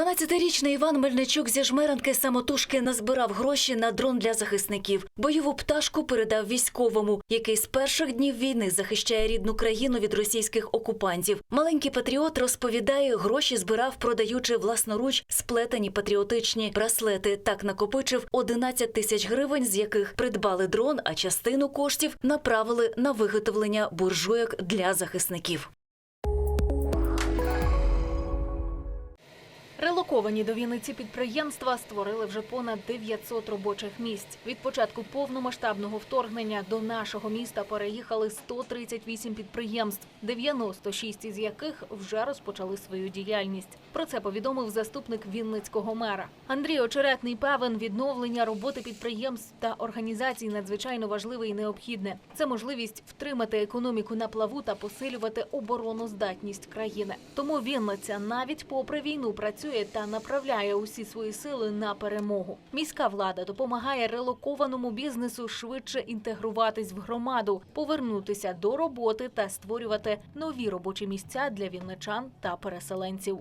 12-річний Іван Мельничук зі жмеранки самотужки назбирав гроші на дрон для захисників. Бойову пташку передав військовому, який з перших днів війни захищає рідну країну від російських окупантів. Маленький патріот розповідає, гроші збирав, продаючи власноруч сплетені патріотичні браслети. Так накопичив 11 тисяч гривень, з яких придбали дрон, а частину коштів направили на виготовлення буржуйок для захисників. Релоковані до Вінниці підприємства створили вже понад 900 робочих місць. Від початку повномасштабного вторгнення до нашого міста переїхали 138 підприємств, 96 із яких вже розпочали свою діяльність. Про це повідомив заступник Вінницького мера. Андрій Очеретний певен, відновлення роботи підприємств та організацій надзвичайно важливе і необхідне. Це можливість втримати економіку на плаву та посилювати обороноздатність країни. Тому Вінниця навіть попри війну працює та направляє усі свої сили на перемогу. Міська влада допомагає релокованому бізнесу швидше інтегруватись в громаду, повернутися до роботи та створювати нові робочі місця для вінничан та переселенців.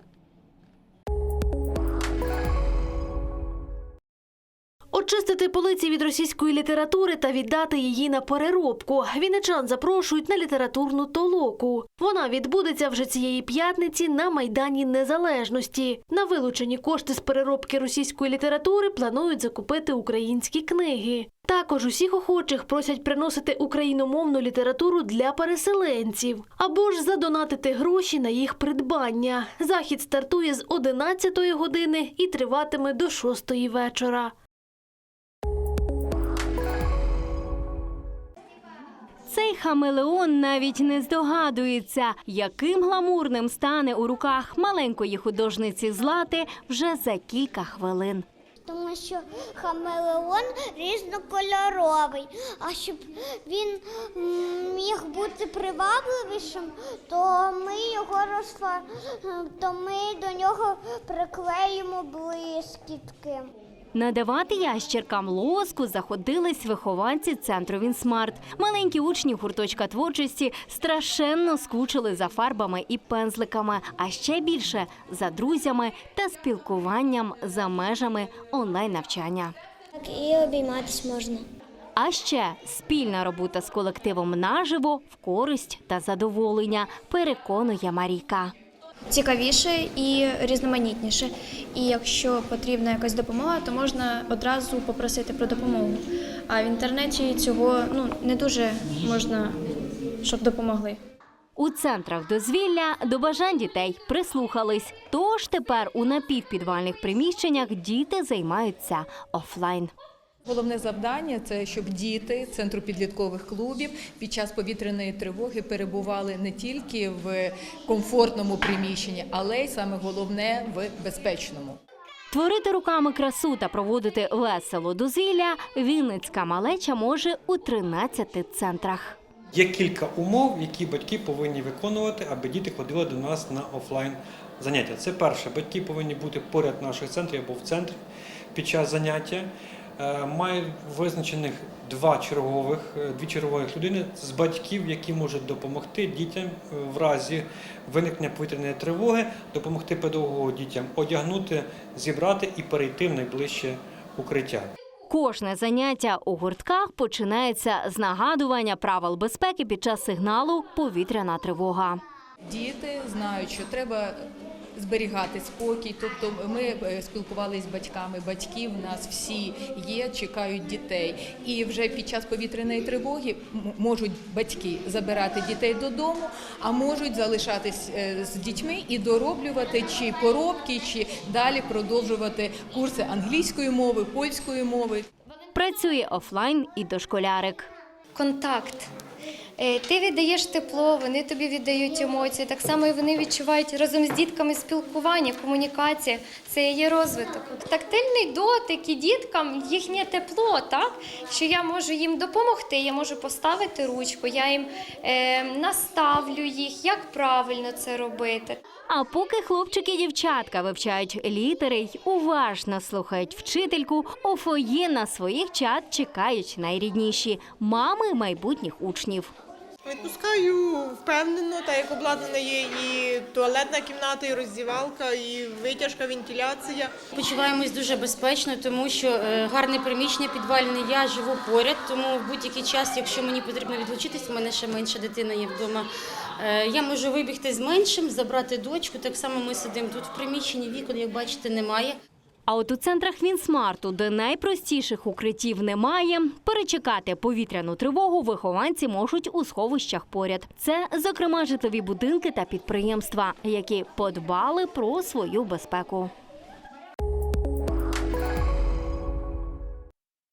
Очистити полиці від російської літератури та віддати її на переробку. Вінничан запрошують на літературну толоку. Вона відбудеться вже цієї п'ятниці на Майдані Незалежності. На вилучені кошти з переробки російської літератури планують закупити українські книги. Також усіх охочих просять приносити україномовну літературу для переселенців або ж задонатити гроші на їх придбання. Захід стартує з 11 години і триватиме до 6 вечора. Цей хамелеон навіть не здогадується, яким гламурним стане у руках маленької художниці Злати вже за кілька хвилин. Тому що хамелеон різнокольоровий. А щоб він міг бути привабливішим, то ми його розфа... то ми до нього приклеїмо блискітки. Надавати ящеркам лоску заходились вихованці центру Вінсмарт. Маленькі учні гурточка творчості страшенно скучили за фарбами і пензликами, а ще більше за друзями та спілкуванням за межами онлайн-навчання. Так і обійматись можна. А ще спільна робота з колективом наживо в користь та задоволення, переконує Марійка. Цікавіше і різноманітніше. І якщо потрібна якась допомога, то можна одразу попросити про допомогу. А в інтернеті цього ну не дуже можна, щоб допомогли. У центрах дозвілля до бажань дітей прислухались. Тож тепер у напівпідвальних приміщеннях діти займаються офлайн. Головне завдання це щоб діти центру підліткових клубів під час повітряної тривоги перебували не тільки в комфортному приміщенні, але й саме головне в безпечному. Творити руками красу та проводити весело дозвілля Вінницька малеча може у 13 центрах. Є кілька умов, які батьки повинні виконувати, аби діти ходили до нас на офлайн заняття. Це перше, батьки повинні бути поряд наших центрів або в центрі під час заняття. Е, Мають визначених два чергових, е, дві чергових людини з батьків, які можуть допомогти дітям е, в разі виникнення повітряної тривоги, допомогти педагогу дітям одягнути, зібрати і перейти в найближче укриття. Кожне заняття у гуртках починається з нагадування правил безпеки під час сигналу повітряна тривога. Діти знають, що треба зберігати спокій. Тобто ми е, спілкувалися з батьками. Батьки в нас всі є, чекають дітей. І вже під час повітряної тривоги можуть батьки забирати дітей додому, а можуть залишатись е, з дітьми і дороблювати чи поробки, чи далі продовжувати курси англійської мови, польської мови. Працює офлайн і дошколярик. контакт. Е, Ти віддаєш тепло, вони тобі віддають емоції. Так само і вони відчувають разом з дітками спілкування, комунікація. Це є розвиток. Тактильний дотик і діткам їхнє тепло, так що я можу їм допомогти, я можу поставити ручку, я їм е, наставлю їх, як правильно це робити. А поки хлопчики і дівчатка вивчають літери й уважно слухають вчительку, у фоє на своїх чат чекають найрідніші мами майбутніх учнів. Відпускаю впевнено, так як обладнана є і туалетна кімната, і роздівалка, і витяжка, вентиляція. Почуваємось дуже безпечно, тому що е, гарне приміщення підвальне. Я живу поряд, тому в будь-який час, якщо мені потрібно відлучитись, у мене ще менша дитина є вдома. е, Я можу вибігти з меншим, забрати дочку. Так само ми сидимо тут в приміщенні. Вікон, як бачите, немає. А от у центрах Вінсмарту, де найпростіших укриттів немає, перечекати повітряну тривогу вихованці можуть у сховищах поряд. Це, зокрема, житлові будинки та підприємства, які подбали про свою безпеку.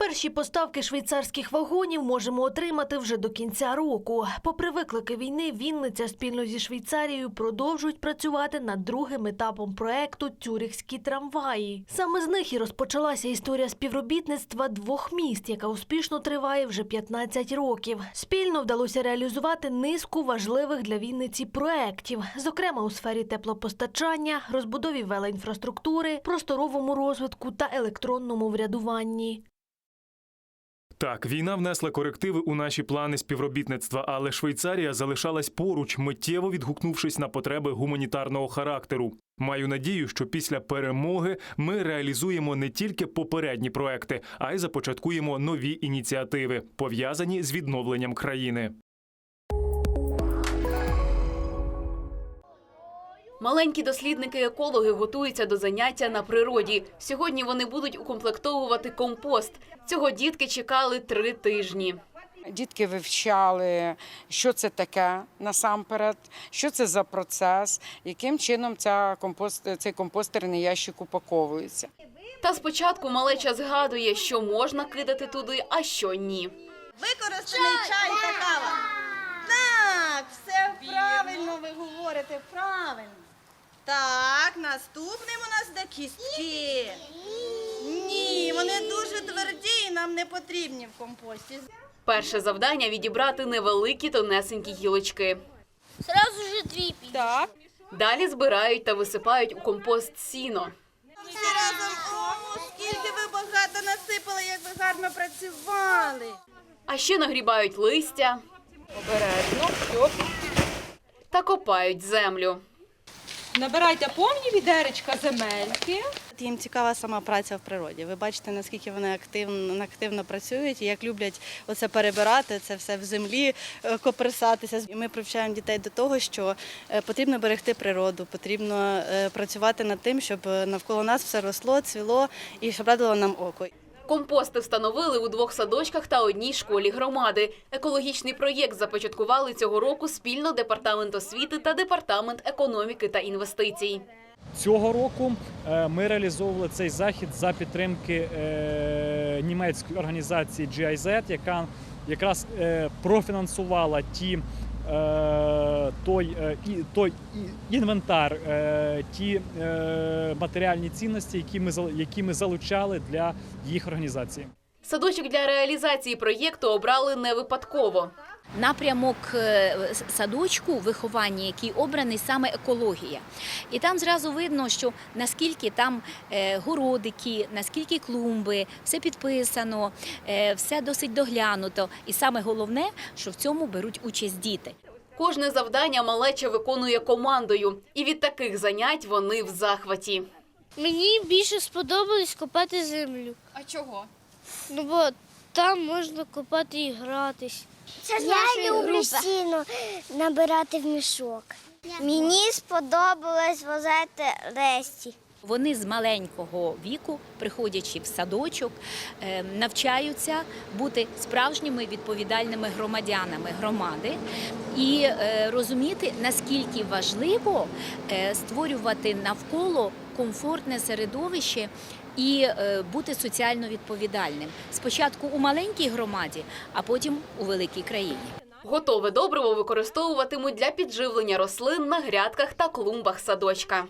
Перші поставки швейцарських вагонів можемо отримати вже до кінця року. Попри виклики війни, Вінниця спільно зі Швейцарією продовжують працювати над другим етапом проекту Тюрихські трамваї. Саме з них і розпочалася історія співробітництва двох міст, яка успішно триває вже 15 років. Спільно вдалося реалізувати низку важливих для Вінниці проєктів, зокрема у сфері теплопостачання, розбудові велоінфраструктури, просторовому розвитку та електронному врядуванні. Так, війна внесла корективи у наші плани співробітництва, але Швейцарія залишалась поруч, миттєво відгукнувшись на потреби гуманітарного характеру. Маю надію, що після перемоги ми реалізуємо не тільки попередні проекти, а й започаткуємо нові ініціативи, пов'язані з відновленням країни. Маленькі дослідники-екологи готуються до заняття на природі. Сьогодні вони будуть укомплектовувати компост. Цього дітки чекали три тижні. Дітки вивчали, що це таке насамперед, що це за процес, яким чином ця компост, цей компостерний ящик упаковується. Та спочатку малеча згадує, що можна кидати туди, а що ні. Використаний чай та кава. Так, все правильно ви говорите, правильно. Так, наступним у нас де кістки. Ні, вони дуже тверді і нам не потрібні в компості. Перше завдання відібрати невеликі тонесенькі гілочки. Сразу же дві Так. Далі збирають та висипають у компост сіно. Всі разом, скільки ви багато насипали, як ви гарно працювали. А ще нагрібають листя Обережно, все. та копають землю. Набирайте повні відеречка земельки. Їм цікава сама праця в природі. Ви бачите, наскільки вони активно, активно працюють і як люблять оце перебирати, це все в землі е, копирсатися. І ми привчаємо дітей до того, що е, потрібно берегти природу, потрібно е, працювати над тим, щоб навколо нас все росло, цвіло і щоб радило нам око. Компости встановили у двох садочках та одній школі громади. Екологічний проєкт започаткували цього року спільно департамент освіти та департамент економіки та інвестицій. Цього року е, ми реалізовували цей захід за підтримки е, німецької організації GIZ, яка якраз е, профінансувала ті. Е, Той, е, і- той інвентар, е, ті матеріальні цінності, які ми які ми залучали для їх організації. Садочок для реалізації проєкту обрали не випадково. напрямок садочку виховання, який обраний саме екологія. І там зразу видно, що наскільки там городики, наскільки клумби, все підписано, все досить доглянуто. І саме головне, що в цьому беруть участь діти. Кожне завдання малеча виконує командою, і від таких занять вони в захваті. Мені більше сподобалось копати землю. А чого? Ну бо там можна копати і гратись. Я люблю сіно набирати в мішок. Мені сподобалось возити ресті. Вони з маленького віку, приходячи в садочок, е, навчаються бути справжніми відповідальними громадянами громади і е, розуміти, наскільки важливо е, створювати навколо комфортне середовище. І е, бути соціально відповідальним спочатку у маленькій громаді, а потім у великій країні. Готове добриво використовуватимуть для підживлення рослин на грядках та клумбах садочка.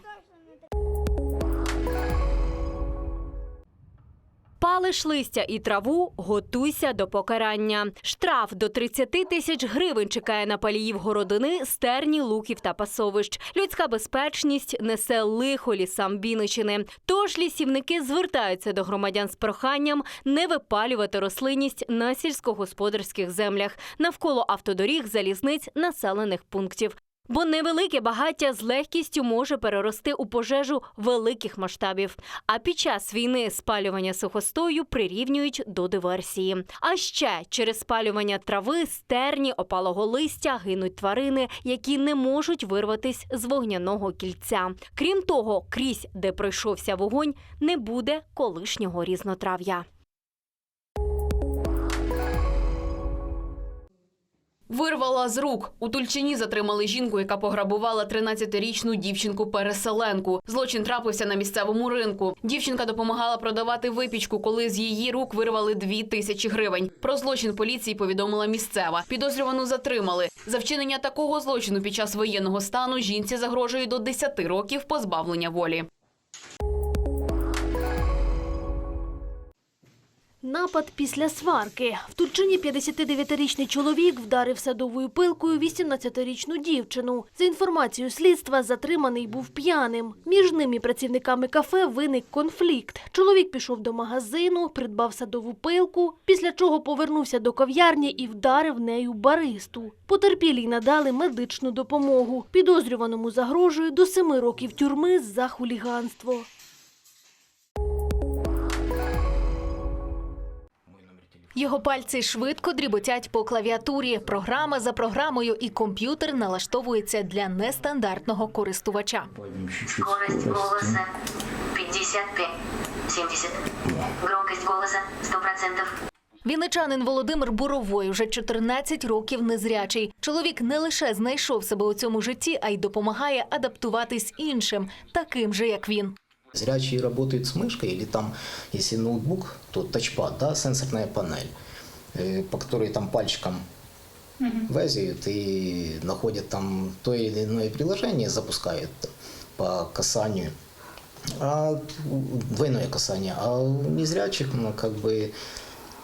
Палиш листя і траву, готуйся до покарання. Штраф до 30 тисяч гривень чекає на паліїв городини, стерні, луків та пасовищ. Людська безпечність несе лихо лісам Вінничини. Тож лісівники звертаються до громадян з проханням не випалювати рослинність на сільськогосподарських землях навколо автодоріг, залізниць, населених пунктів. Бо невелике багаття з легкістю може перерости у пожежу великих масштабів. А під час війни спалювання сухостою прирівнюють до диверсії. А ще через спалювання трави, стерні, опалого листя гинуть тварини, які не можуть вирватись з вогняного кільця. Крім того, крізь де пройшовся вогонь, не буде колишнього різнотрав'я. Вирвала з рук. У Тульчині затримали жінку, яка пограбувала 13-річну дівчинку-переселенку. Злочин трапився на місцевому ринку. Дівчинка допомагала продавати випічку, коли з її рук вирвали 2 тисячі гривень. Про злочин поліції повідомила місцева. Підозрювану затримали. За вчинення такого злочину під час воєнного стану жінці загрожує до 10 років позбавлення волі. Напад після сварки. В Турчині 59-річний чоловік вдарив садовою пилкою 18-річну дівчину. За інформацією слідства, затриманий був п'яним. Між ним і працівниками кафе виник конфлікт. Чоловік пішов до магазину, придбав садову пилку, після чого повернувся до кав'ярні і вдарив нею баристу. Потерпілій надали медичну допомогу. Підозрюваному загрожує до семи років тюрми за хуліганство. Його пальці швидко дріботять по клавіатурі. Програма за програмою і комп'ютер налаштовується для нестандартного користувача. Скорость голоса 55, 70. Громкость голоса 100%. Вінничанин Володимир Буровой вже 14 років незрячий. Чоловік не лише знайшов себе у цьому житті, а й допомагає адаптуватись іншим, таким же як він. Зрячие работают с мышкой или там, если ноутбук, то тачпад, да, сенсорная панель, э, по которой там пальчиком везают и находят там то или иное приложение, запускают по касанию. А двойное касание. А у незрячих, ну, как бы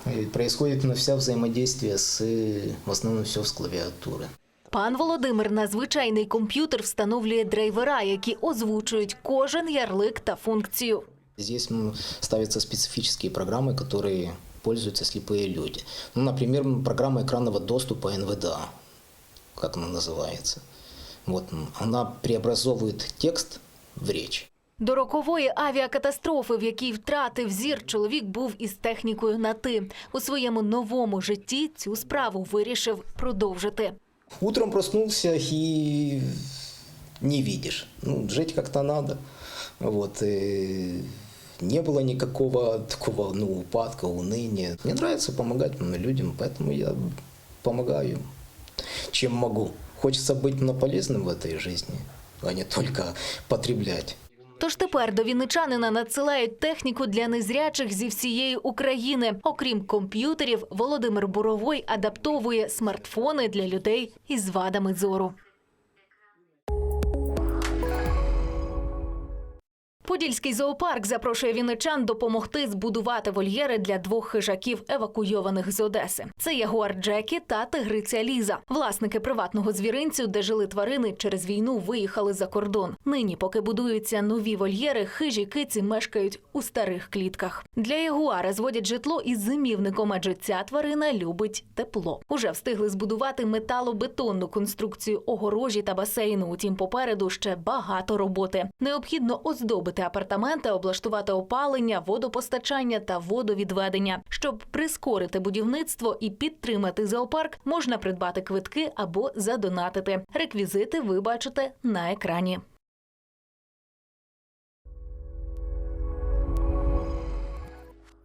э, происходит ну, вся взаимодействие с, э, в основном все с клавиатуры. Пан Володимир на звичайний комп'ютер встановлює драйвера, які озвучують кожен ярлик та функцію. Здесь м, ставятся специфические программы, которые пользуются слепые люди. Ну, например, м, программа экранного доступа НВДА, как она называется. Вот, м, она преобразовывает текст в речь. До рокової авіакатастрофи, в якій втратив зір, чоловік був із технікою на ти. У своєму новому житті цю справу вирішив продовжити. Утром проснулся и не видишь. Ну, жить как-то надо. Вот, и не было никакого такого ну, упадка, уныния. Мне нравится помогать людям, поэтому я помогаю, чем могу. Хочется быть ну, полезным в этой жизни, а не только потреблять. Тож тепер до вінничанина надсилають техніку для незрячих зі всієї України. Окрім комп'ютерів, Володимир Буровой адаптовує смартфони для людей із вадами зору. Подільський зоопарк запрошує вінничан допомогти збудувати вольєри для двох хижаків, евакуйованих з Одеси. Це ягуар Джекі та тигриця Ліза. Власники приватного звіринцю, де жили тварини, через війну виїхали за кордон. Нині, поки будуються нові вольєри, хижі киці мешкають у старих клітках. Для ягуара зводять житло із зимівником, адже ця тварина любить тепло. Уже встигли збудувати металобетонну конструкцію огорожі та басейну. Утім, попереду ще багато роботи. Необхідно оздобити апартаменти, облаштувати опалення, водопостачання та водовідведення. Щоб прискорити будівництво і підтримати зоопарк, можна придбати квитки або задонатити. Реквізити ви бачите на екрані.